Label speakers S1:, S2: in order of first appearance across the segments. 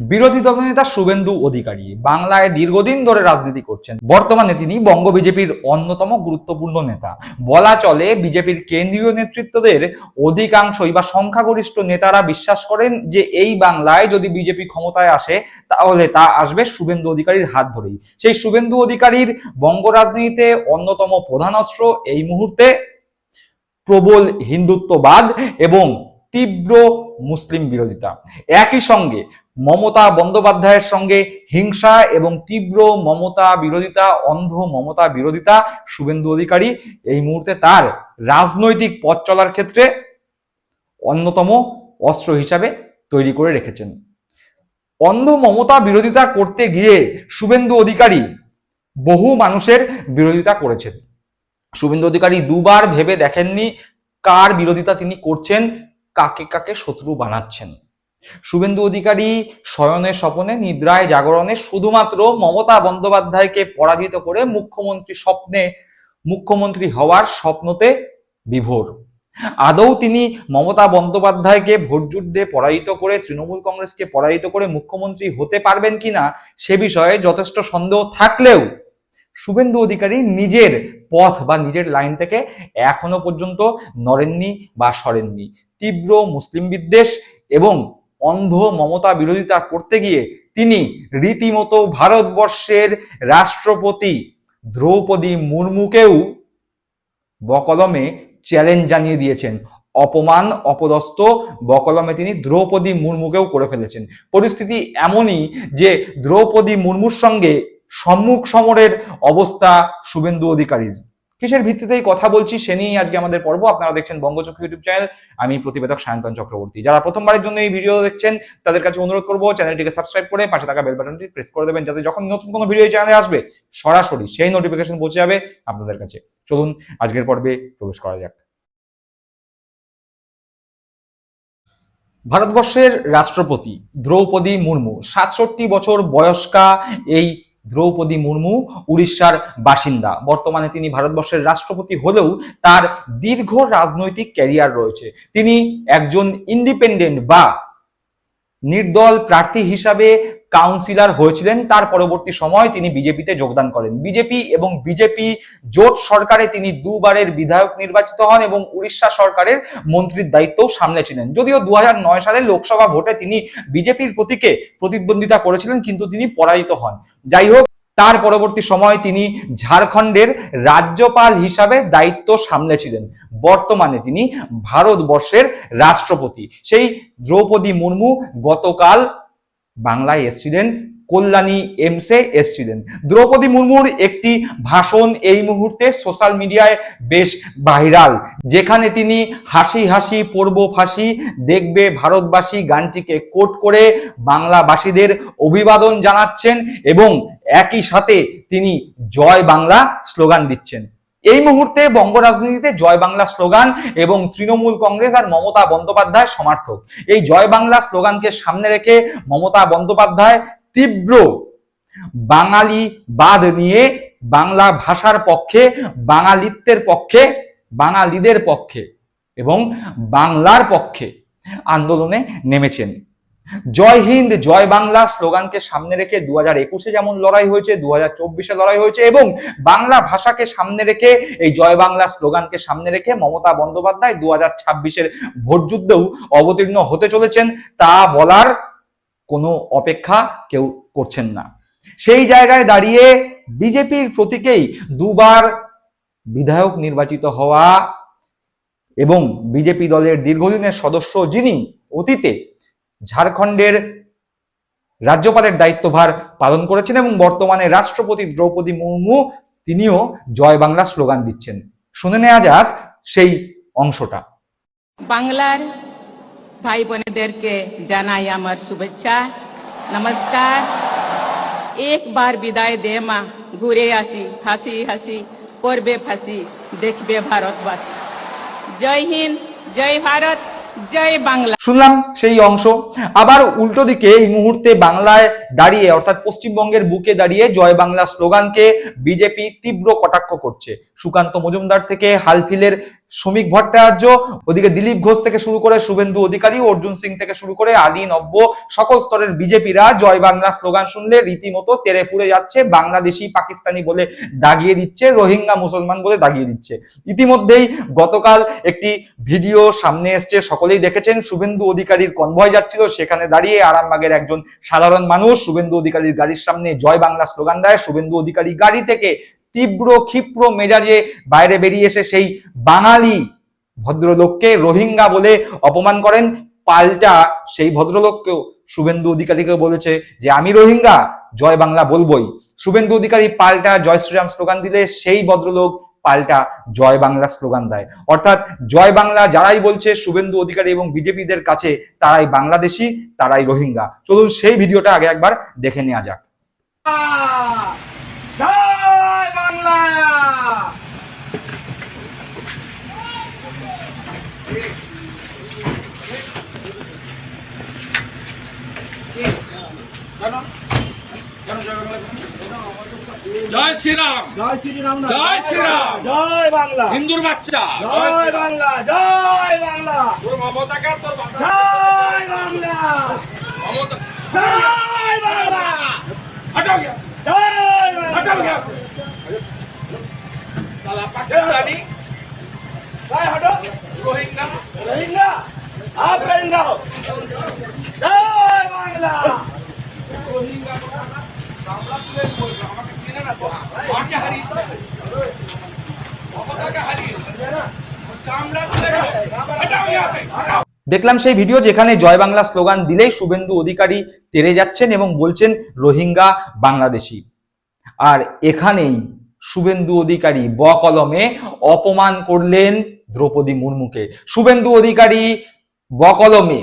S1: বিরোধী দলনেতা শুভেন্দু অধিকারী বাংলায় দীর্ঘদিন ধরে রাজনীতি করছেন। বর্তমানে তিনি বঙ্গ বিজেপির অন্যতম গুরুত্বপূর্ণ নেতা। বলা চলে বিজেপির কেন্দ্রীয় নেতৃত্বদের অধিকাংশই বা সংখ্যাগরিষ্ঠ নেতারা বিশ্বাস করেন যে এই বাংলায় যদি বিজেপি ক্ষমতায় আসে, তাহলে তা আসবে শুভেন্দু অধিকারীর হাত ধরেই। সেই শুভেন্দু অধিকারীর বঙ্গ রাজনীতিতে অন্যতম প্রধান অস্ত্র এই মুহূর্তে প্রবল হিন্দুত্ববাদ এবং তীব্র মুসলিম বিরোধিতা। একই সঙ্গে মমতা বন্দ্যোপাধ্যায়ের সঙ্গে হিংসা এবং তীব্র মমতা বিরোধিতা, অন্ধ মমতা বিরোধিতা, শুভেন্দু অধিকারী এই মুহূর্তে তার রাজনৈতিক পথ চলার ক্ষেত্রে অন্যতম অস্ত্র হিসাবে তৈরি করে রেখেছেন। অন্ধ মমতা বিরোধিতা করতে গিয়ে শুভেন্দু অধিকারী বহু মানুষের বিরোধিতা করেছেন। শুভেন্দু অধিকারী দুবার ভেবে দেখেননি কার বিরোধিতা তিনি করছেন কাকে কাকে শত্রু বানাচ্ছেন? শুভেন্দু অধিকারী শয়নে স্বপনে, নিদ্রায় জাগরণে শুধুমাত্র মমতা বন্দ্যোপাধ্যায়কে পরাজিত করে মুখ্যমন্ত্রী স্বপ্নে, মুখ্যমন্ত্রী হওয়ার স্বপ্নতে বিভোর। আদৌ তিনি মমতা বন্দ্যোপাধ্যায়কে ভোট যুদ্ধে পরাজিত করে, তৃণমূল কংগ্রেসকে পরাজিত করে মুখ্যমন্ত্রী হতে পারবেন কিনা সে বিষয়ে যথেষ্ট সন্দেহ থাকলেও শুভেন্দু অধিকারী নিজের পথ বা নিজের লাইন থেকে এখনও পর্যন্ত নড়েননি বা সরেননি। তীব্র মুসলিম বিদ্বেষ এবং অন্ধ মমতা বিরোধিতা করতে গিয়ে তিনি রীতিমতো ভারতবর্ষের রাষ্ট্রপতি দ্রৌপদী মুর্মুকেও বকলমে চ্যালেঞ্জ জানিয়ে দিয়েছেন। অপমান, অপদস্থ বকলমে তিনি দ্রৌপদী মুর্মুকেও করে ফেলেছেন। পরিস্থিতি এমনই যে দ্রৌপদী মুর্মুর সঙ্গে সম্মুখ সমরের অবস্থা শুভেন্দু অধিকারীর। কিসের ভিত্তিতেই কথা বলছি সে নিয়েই আজকে আমাদের পর্ব। আপনারা দেখছেন বঙ্গচক্র ইউটিউব চ্যানেল। আমি প্রতিবেদক সায়ন্তন চক্রবর্তী। যারা প্রথমবারের জন্য এই ভিডিও দেখছেন, তাদের কাছে অনুরোধ করব, চ্যানেলটিকে সাবস্ক্রাইব করে পাশে থাকা বেল বাটনটি প্রেস করে দেবেন, যাতে যখন নতুন কোনো ভিডিও এই চ্যানেলে আসবে, সরাসরি সেই নোটিফিকেশন পৌঁছে যাবে আপনাদের কাছে। চলুন, আজকের পর্বে প্রবেশ করা যাক। ভারতবর্ষের রাষ্ট্রপতি দ্রৌপদী মুর্মু, সাতষট্টি বছর বয়স্কা এই দ্রৌপদী মুর্মু উড়িষ্যার বাসিন্দা। বর্তমানে তিনি ভারতবর্ষের রাষ্ট্রপতি হলেও তার দীর্ঘ রাজনৈতিক ক্যারিয়ার রয়েছে। তিনি একজন ইন্ডিপেন্ডেন্ট বা নির্দল প্রার্থী হিসাবে কাউন্সিলর হয়েছিলেন, তার পরবর্তী সময় তিনি বিজেপিতে যোগদান করেন। বিজেপি এবং বিজেপি জোট সরকারে তিনি দুবারের বিধায়ক নির্বাচিত হন এবং উড়িষ্যা সরকারের মন্ত্রীর দায়িত্বও সামলেছিলেন যদিও দু হাজার নয় সালে লোকসভা ভোটে তিনি বিজেপির প্রতীকে প্রতিদ্বন্দ্বিতা করেছিলেন, কিন্তু তিনি পরাজিত হন। যাই হোক, তার পরবর্তী সময় তিনি ঝাড়খণ্ডের রাজ্যপাল হিসাবে দায়িত্ব সামলেছিলেন বর্তমানে তিনি ভারতবর্ষের রাষ্ট্রপতি। সেই দ্রৌপদী মুর্মু গতকাল বাংলায় এসছিলেন কল্যাণী এমসে এসছিলেন। দ্রৌপদী মুর্মুর একটি ভাষণ এই মুহূর্তে সোশ্যাল মিডিয়ায় বেশ ভাইরাল যেখানে তিনি হাসি হাসি পড়ব ফাঁসি, দেখবে ভারতবাসী গানটিকে কোট করে বাংলাবাসীদের অভিবাদন জানাচ্ছেন এবং একই সাথে তিনি জয় বাংলা স্লোগান দিচ্ছেন। এই মুহূর্তে বঙ্গ রাজনীতিতে জয় বাংলা স্লোগান এবং তৃণমূল কংগ্রেস আর মমতা বন্দ্যোপাধ্যায় সমার্থক। এই জয় বাংলা স্লোগানকে সামনে রেখে মমতা বন্দ্যোপাধ্যায় তীব্র বাঙালি বাদ নিয়ে বাংলা ভাষার পক্ষে, বাঙালিত্বের পক্ষে, বাঙালিদের পক্ষে এবং বাংলার পক্ষে আন্দোলনে নেমেছেন। জয় হিন্দ, জয় বাংলা স্লোগানকে সামনে রেখে দু হাজার একুশে যেমন লড়াই হয়েছে দু হাজার চব্বিশে লড়াই হয়েছে এবং বাংলা ভাষাকে সামনে রেখে এই জয় বাংলা স্লোগানকে সামনে রেখে মমতা বন্দ্যোপাধ্যায় দু হাজার ছাব্বিশের ভোট যুদ্ধেও অবতীর্ণ হতে চলেছেন। তা বলার কোনো অপেক্ষা কেউ করছেন না। সেই জায়গায় দাঁড়িয়ে বিজেপির প্রতীকেই দুবার বিধায়ক নির্বাচিত হওয়া এবং বিজেপি দলের দীর্ঘদিনের সদস্য যিনি, অতীতে ঝাড়খণ্ডের রাজ্যপালের দায়িত্বভার পালন করেছেন এবং বর্তমানে রাষ্ট্রপতি দ্রৌপদী মুর্মু তিনিও জয় বাংলা স্লোগান দিচ্ছেন। শুনে নেওয়া যাক সেই অংশটা।
S2: বাংলার ভাই বোনেদেরকে জানাই আমার শুভেচ্ছা। নমস্কার। একবার বিদায় দে মা, ঘুরে আসি, হাসি হাসি করবে ফাঁসি, দেখবে ভারতবাসী। জয় হিন্দ, জয় ভারত। জয় বাংলা।
S1: শুনলাম সেই অংশ। আবার উল্টো দিকে এই মুহূর্তে বাংলায় দাঁড়িয়ে, অর্থাৎ পশ্চিমবঙ্গের বুকে দাঁড়িয়ে জয় বাংলা স্লোগানকে বিজেপি তীব্র কটাক্ষ করছে। সুকান্ত মজুমদার থেকে হালফিলের শ্রমিক ভট্টাচার্য, ওদিকে দিলীপ ঘোষ থেকে শুরু করে শুভেন্দু অধিকারী, অর্জুন সিং থেকে শুরু করে আদি নব্য, সকল স্তরের বিজেপিরা জয় বাংলা স্লোগান শুনলে রীতিমতো তেরে পুড়ে যাচ্ছে, বাংলাদেশি পাকিস্তানি বলে দাগিয়ে দিচ্ছে, রোহিঙ্গা মুসলমান বলে দাগিয়ে দিচ্ছে। ইতিমধ্যেই গতকাল একটি ভিডিও সামনে এসছে, সকলেই দেখেছেন, শুভেন্দু অধিকারীর কনভয় যাচ্ছিল, সেখানে দাঁড়িয়ে আরামবাগের একজন সাধারণ মানুষ, শুভেন্দু অধিকারীর গাড়ির সামনে জয় বাংলা স্লোগান দেয়, শুভেন্দু অধিকারী গাড়ি থেকে তীব্র, ক্ষিপ্র মেজাজে বাইরে বেরিয়ে এসে সেই বাঙালি ভদ্রলোককে রোহিঙ্গা বলে অপমান করেন। পাল্টা সেই ভদ্রলোককেও শুভেন্দু অধিকারীকে বলেছে যে, আমি রোহিঙ্গা, জয় বাংলা বলবই। শুভেন্দু অধিকারী পাল্টা জয় শ্রীরাম স্লোগান দিলে সেই ভদ্রলোক পাল্টা জয় বাংলা স্লোগান দেয়। অর্থাৎ জয় বাংলা যারাই বলছে, শুভেন্দু অধিকারী এবং বিজেপিদের কাছে তারাই বাংলাদেশি, তারাই রোহিঙ্গা। চলুন সেই ভিডিওটা আগে একবার দেখে নেওয়া যাক।
S3: জয়
S4: শ্রীরাম।
S3: জয় শ্রীরাম না
S4: জয় শ্রীরাম।
S3: জয় বাংলা।
S4: হিন্দুর বাচ্চা।
S3: জয় বাংলা। জয় বাংলা।
S4: তোর মমতাকে তোর
S1: দেখলাম সেই ভিডিও যেখানে জয় বাংলা স্লোগান দিলেই শুভেন্দু অধিকারী তেরে যাচ্ছেন এবং বলছেন রোহিঙ্গা বাংলাদেশি। আর এখানেই শুভেন্দু অধিকারী ব কলমে অপমান করলেন দ্রৌপদী মুর্মুকে। শুভেন্দু অধিকারী ব কলমে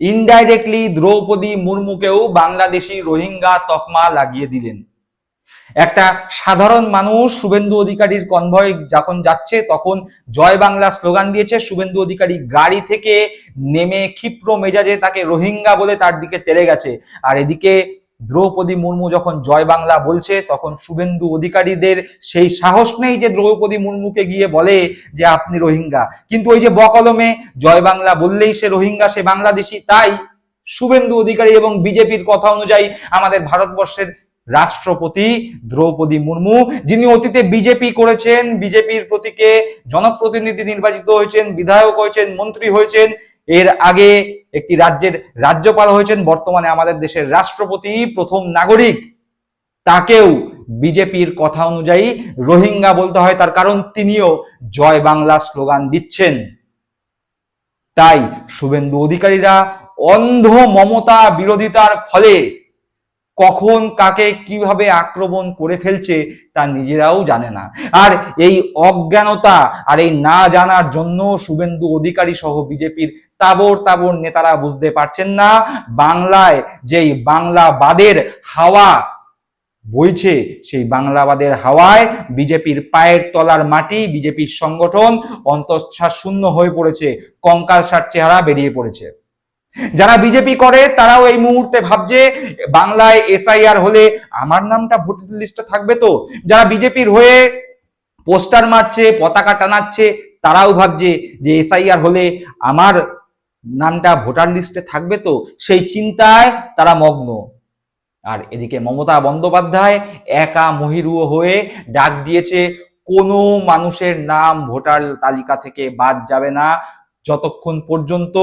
S1: ইনডাইরেক্টলি দ্রৌপদী মুর্মুকেও বাংলাদেশি রোহিঙ্গা তকমা লাগিয়ে দিলেন। একটা সাধারণ মানুষ শুভেন্দু অধিকারীর কনভয় যখন যাচ্ছে, তখন জয় বাংলা স্লোগান দিয়েছে, শুভেন্দু অধিকারী গাড়ি থেকে নেমে ক্ষিপ্র মেজাজে তাকে রোহিঙ্গা বলে তার দিকে তেড়ে গেছে। আর এদিকে দ্রৌপদী মুর্মু যখন জয় বাংলা বলছে, তখন শুভেন্দু অধিকারীদের সেই সাহস নেই যে দ্রৌপদী মুর্মুকে গিয়ে বলে যে আপনি রোহিঙ্গা। কিন্তু ওই যে বকলমে জয় বাংলা বললেই সে রোহিঙ্গা, সে বাংলাদেশি, তাই শুভেন্দু অধিকারী এবং বিজেপির কথা অনুযায়ী আমাদের ভারতবর্ষের রাষ্ট্রপতি দ্রৌপদী মুর্মু, যিনি অতীতে বিজেপি করেছেন, বিজেপির প্রতীকে জনপ্রতিনিধি নির্বাচিত হয়েছেন, বিধায়ক হয়েছেন, মন্ত্রী হয়েছেন এর আগে একটি রাজ্যের রাজ্যপাল হয়েছেন, বর্তমানে আমাদের দেশের রাষ্ট্রপতি, প্রথম নাগরিক। তাকেও বিজেপির কথা অনুযায়ী রোহিঙ্গা বলতে হয়, তার কারণ তিনিও জয় বাংলা স্লোগান দিচ্ছেন। তাই শুভেন্দু অধিকারীরা অন্ধ মমতা বিরোধিতার ফলে কখন কাকে কীভাবে আক্রমণ করে ফেলছে তা নিজেরাও জানে না। আর এই অজ্ঞানতা আর এই না জানার জন্য শুভেন্দু অধিকারী সহ বিজেপির তাবর তাবর নেতারা বুঝতে পারছেন না, বাংলায় যেই বাংলাবাদের হাওয়া বইছে, সেই বাংলাবাদের হাওয়ায় বিজেপির পায়ের তলার মাটি, বিজেপির সংগঠন অন্তঃশ্বাস শূন্য হয়ে পড়েছে, কঙ্কাল সার চেহারা বেরিয়ে পড়েছে। যারা বিজেপি করে, তারাও এই মুহূর্তে ভাবছে, বাংলায় এসআইআর হলে আমার নামটা ভোটার লিস্টে থাকবে তো? যারা বিজেপির হয়ে পোস্টার মারছে, পতাকা টানাচ্ছে, তারাও ভাবছে যে এসআইআর হলে আমার নামটা ভোটার লিস্টে থাকবে তো? সেই চিন্তায় তারা মগ্ন। আর এদিকে মমতা বন্দ্যোপাধ্যায় একা মহিরুহ হয়ে ডাক দিয়েছে, কোনো মানুষের নাম ভোটার তালিকা থেকে বাদ যাবে না। যতক্ষণ পর্যন্ত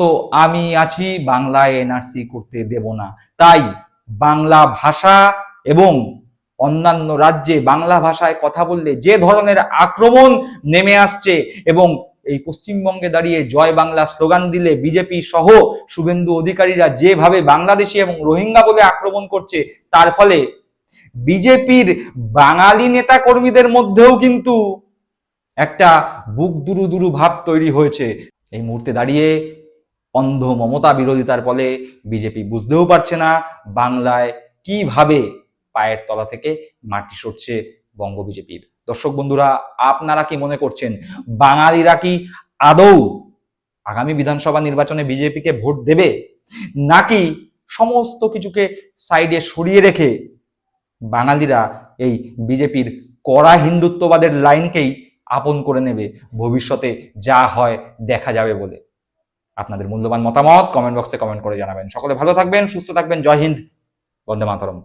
S1: তো আমি আছি, বাংলায় এনআরসি করতে দেব না। তাই বাংলা ভাষা এবং অন্যান্য রাজ্যে বাংলা ভাষায় কথা বললে যে ধরনের আক্রমণ নেমে আসছে এবং এই পশ্চিমবঙ্গে দাঁড়িয়ে জয় বাংলা স্লোগান দিলে বিজেপি সহ শুভেন্দু অধিকারীরা যেভাবে বাংলাদেশি এবং রোহিঙ্গা বলে আক্রমণ করছে, তার ফলে বিজেপির বাঙালি নেতা কর্মীদের মধ্যেও কিন্তু একটা বুক দুরু দুরু ভাব তৈরি হয়েছে। এই মুহূর্তে দাঁড়িয়ে অন্ধ মমতা বিরোধিতার ফলে বিজেপি বুঝতেও পারছে না বাংলায় কীভাবে পায়ের তলা থেকে মাটি সরছে বঙ্গ বিজেপির। দর্শক বন্ধুরা, আপনারা কি মনে করছেন, বাঙালিরা কি আদৌ আগামী বিধানসভা নির্বাচনে বিজেপিকে ভোট দেবে? নাকি সমস্ত কিছুকে সাইডে সরিয়ে রেখে বাঙালিরা এই বিজেপির কড়া হিন্দুত্ববাদের লাইনকেই আপন করে নেবে, ভবিষ্যতে যা হয় দেখা যাবে বলে। আপনাদের মূল্যবান মতামত কমেন্ট বক্সে কমেন্ট করে জানাবেন। সকলে ভালো থাকবেন, সুস্থ থাকবেন। জয় হিন্দ, বন্দে মাতরম।